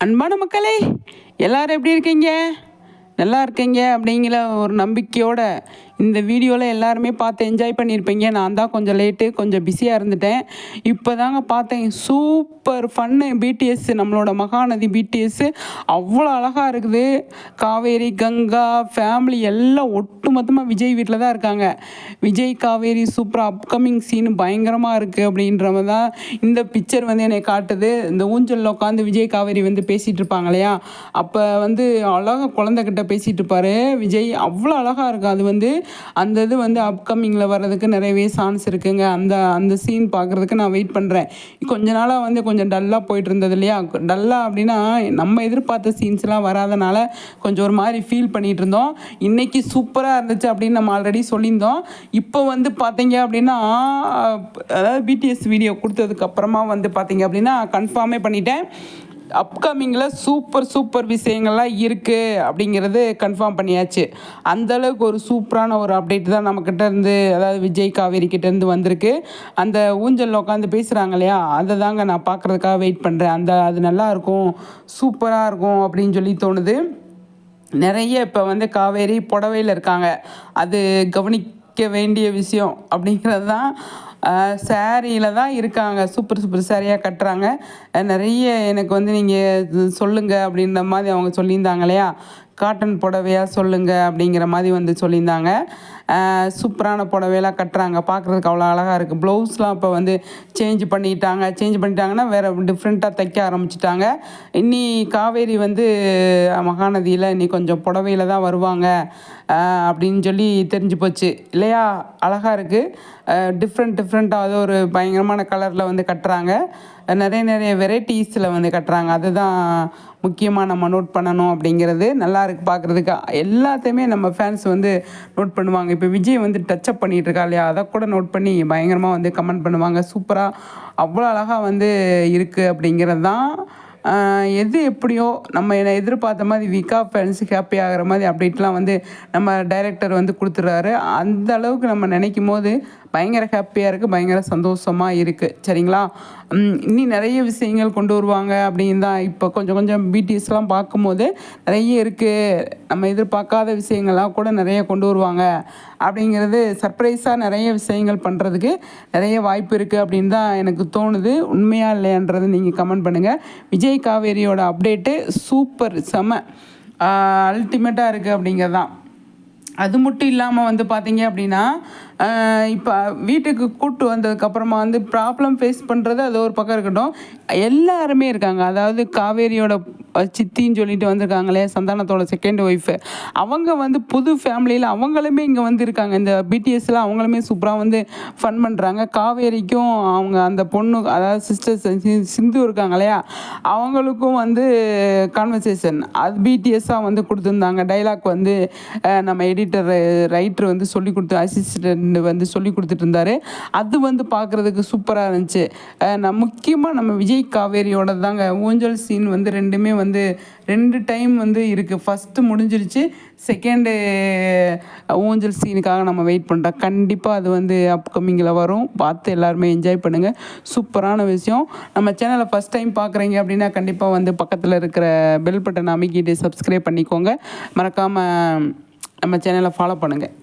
அன்பான மக்களே எல்லாரும் எப்படி இருக்கீங்க? நல்லா இருக்கீங்க அப்படிங்கிற ஒரு நம்பிக்கையோடு இந்த வீடியோவில் எல்லாருமே பார்த்து என்ஜாய் பண்ணியிருப்பீங்க நான் தான் கொஞ்சம் லேட்டு கொஞ்சம் பிஸியாக இருந்துட்டேன். இப்போ தாங்க பார்த்தேன் சூப்பர் ஃபன்னு பிடிஎஸ் நம்மளோட மகாநதி பிடிஎஸ் அவ்வளோ அழகாக இருக்குது. காவேரி கங்கா ஃபேமிலி எல்லாம் ஒட்டுமொத்தமாக விஜய் வீட்டில் தான் இருக்காங்க. விஜய் காவேரி சூப்பராக அப்கமிங் சீன் பயங்கரமாக இருக்குது அப்படின்றவங்க தான் இந்த பிக்சர் வந்து என்னை காட்டுது. இந்த ஊஞ்சலில் உட்காந்து விஜய் காவேரி வந்து பேசிகிட்டு இருப்பாங்க இல்லையா? அப்போ வந்து அழகாக குழந்தைகிட்ட பேசிகிட்டு இருப்பார். விஜய் அவ்வளோ அழகாக இருக்கும் அது வந்து அந்த இது வந்து அப்கமிங்கில் வர்றதுக்கு நிறையவே சான்ஸ் இருக்குங்க. அந்த அந்த சீன் பார்க்குறதுக்கு நான் வெயிட் பண்ணுறேன் கொஞ்ச நாளாக வந்து கொஞ்சம் டல்லாக போயிட்டு இருந்தது இல்லையா டல்லாக அப்படின்னா நம்ம எதிர்பார்த்த சீன்ஸ்லாம் வராதனால கொஞ்சம் ஒரு மாதிரி ஃபீல் பண்ணிகிட்டு இருந்தோம். இன்றைக்கி சூப்பராக இருந்துச்சு அப்படின்னு நம்ம ஆல்ரெடி சொல்லியிருந்தோம். இப்போ வந்து பார்த்தீங்க அப்படின்னா அதாவது பிடிஎஸ் வீடியோ கொடுத்ததுக்கப்புறமா வந்து பார்த்தீங்க அப்படின்னா கன்ஃபார்மே பண்ணிட்டேன். அப்கமிங்கில் சூப்பர் சூப்பர் விஷயங்கள்லாம் இருக்குது அப்படிங்கிறது கன்ஃபார்ம் பண்ணியாச்சு. அந்தளவுக்கு ஒரு சூப்பரான ஒரு அப்டேட் தான் நம்மக்கிட்ட இருந்து அதாவது விஜய் காவேரி கிட்டேருந்து வந்திருக்கு. அந்த ஊஞ்சலில் உட்காந்து பேசுகிறாங்க இல்லையா? அதை தாங்க நான் பார்க்குறதுக்காக வெயிட் பண்ணுறேன் அந்த அது நல்லா இருக்கும் சூப்பராக இருக்கும் அப்படின்னு சொல்லி தோணுது. நிறைய இப்போ வந்து காவேரி புடவையில் இருக்காங்க. அது கவனிக்க வேண்டிய விஷயம் அப்படிங்கிறது தான். சேரீயில் தான் இருக்காங்க. சூப்பர் சூப்பர் சேரீயாக கட்டுறாங்க. நிறைய எனக்கு வந்து நீங்கள் சொல்லுங்கள் அப்படின்ற மாதிரி அவங்க சொல்லியிருந்தாங்க இல்லையா? காட்டன் புடவையாக சொல்லுங்கள் அப்படிங்கிற மாதிரி வந்து சொல்லியிருந்தாங்க. சூப்பரான புடவையெல்லாம் கட்டுறாங்க. பார்க்குறதுக்கு அவ்வளோ அழகாக இருக்குது ப்ளவுஸ்லாம் இப்போ வந்து சேஞ்ச் பண்ணிட்டாங்க. சேஞ்ச் பண்ணிட்டாங்கன்னா வேறு டிஃப்ரெண்ட்டாக தைக்க ஆரம்பிச்சிட்டாங்க. இன்னி காவேரி வந்து மகாநதியில் இன்னி கொஞ்சம் புடவையில் தான் வருவாங்க. அப்படின்னு சொல்லி தெரிஞ்சு போச்சு. இல்லையா? அழகாக இருக்குது டிஃப்ரெண்ட் டிஃப்ரெண்ட்டாக அது ஒரு பயங்கரமான கலரில் வந்து கட்டுறாங்க. நிறைய நிறைய வெரைட்டிஸில் வந்து கட்டுறாங்க. அதுதான் முக்கியமாக நம்ம நோட் பண்ணணும் அப்படிங்கிறது. நல்லா இருக்குது பார்க்குறதுக்கு எல்லாத்தையுமே நம்ம ஃபேன்ஸ் வந்து நோட் பண்ணுவாங்க. இப்போ விஜய் வந்து டச்சப் பண்ணிகிட்டு இருக்கா இல்லையா? அதை கூட நோட் பண்ணி பயங்கரமாக வந்து கமெண்ட் பண்ணுவாங்க. சூப்பராக அவ்வளோ அழகாக வந்து இருக்குது அப்படிங்கிறது தான் எது எப்படியோ நம்ம என்னை எதிர்பார்த்த மாதிரி விகா ஃபேன்ஸ் ஹாப்பி ஆகிற மாதிரி அப்டேட்லாம் வந்து நம்ம டைரக்டர் வந்து கொடுத்துட்றாரு. அந்த அளவுக்கு நம்ம நினைக்கும் போது பயங்கர ஹாப்பியாக இருக்குது பயங்கர சந்தோஷமாக இருக்குது சரிங்களா? உம் இன்னி நிறைய விஷயங்கள் கொண்டு வருவாங்க அப்படின்னு தான் இப்போ கொஞ்சம் கொஞ்சம் பிடிஎஸ்லாம் பார்க்கும்போது நிறைய இருக்குது நம்ம எதிர்பார்க்காத விஷயங்கள்லாம் கூட நிறைய கொண்டு வருவாங்க. அப்படிங்கிறது சர்ப்ரைஸாக நிறைய விஷயங்கள் பண்ணுறதுக்கு நிறைய வாய்ப்பு இருக்குது அப்படின்னு தான் எனக்கு தோணுது. உண்மையாக இல்லையான்றது நீங்கள் கமெண்ட் பண்ணுங்கள் விஜய் காவேரியோட அப்டேட்டு சூப்பர் செம அல்டிமேட்டாக இருக்குது அப்படிங்கிறது தான் அது மட்டும் இல்லாமல் வந்து பார்த்தீங்க அப்படின்னா இப்போ வீட்டுக்கு கூட்டு வந்ததுக்கப்புறமா வந்து ப்ராப்ளம் ஃபேஸ் பண்ணுறது அது ஒரு பக்கம் இருக்கட்டும். எல்லாருமே இருக்காங்க. அதாவது காவேரியோட சித்தின்னு சொல்லிட்டு வந்திருக்காங்களே சந்தானத்தோட செகண்ட் ஒய்ஃபு அவங்க வந்து புது ஃபேமிலியில் அவங்களுமே இங்கே வந்து இருக்காங்க. இந்த பிடிஎஸ்ல அவங்களுமே சூப்பராக வந்து ஃபன் பண்ணுறாங்க காவேரிக்கும் அவங்க அந்த பொண்ணு அதாவது சிஸ்டர்ஸ் சிந்து இருக்காங்க இல்லையா? அவங்களுக்கும் வந்து கான்வர்சேஷன் அது பிடிஎஸ்ஸாக வந்து கொடுத்துருந்தாங்க. டைலாக் வந்து நம்ம எடிட்டர் ரைட்டர் வந்து சொல்லி கொடுத்து அசிஸ்டன்ட் வந்து சொல்லி கொடுத்துட்டு இருந்தாரு அது வந்து பார்க்குறதுக்கு சூப்பராக இருந்துச்சு. அஹ், நான் முக்கியமாக நம்ம விஜய் காவேரியோட தாங்க ஊஞ்சல் சீன் வந்து ரெண்டுமே வந்து ரெண்டு டைம் வந்து இருக்குது ஃபஸ்ட்டு முடிஞ்சிருச்சு செகண்டு ஊஞ்சல் சீனுக்காக நம்ம வெயிட் பண்ணுறோம் கண்டிப்பாக அது வந்து அப்கமிங்கில் வரும். பார்த்து எல்லாருமே என்ஜாய் பண்ணுங்கள் சூப்பரான விஷயம். நம்ம சேனலை ஃபஸ்ட் டைம் பார்க்குறீங்க அப்படின்னா கண்டிப்பாக வந்து பக்கத்தில் இருக்கிற பெல் பட்டன் அமைக்கிட்டு சப்ஸ்கிரைப் பண்ணிக்கோங்க. மறக்காமல் நம்ம சேனலை ஃபாலோ பண்ணுங்கள்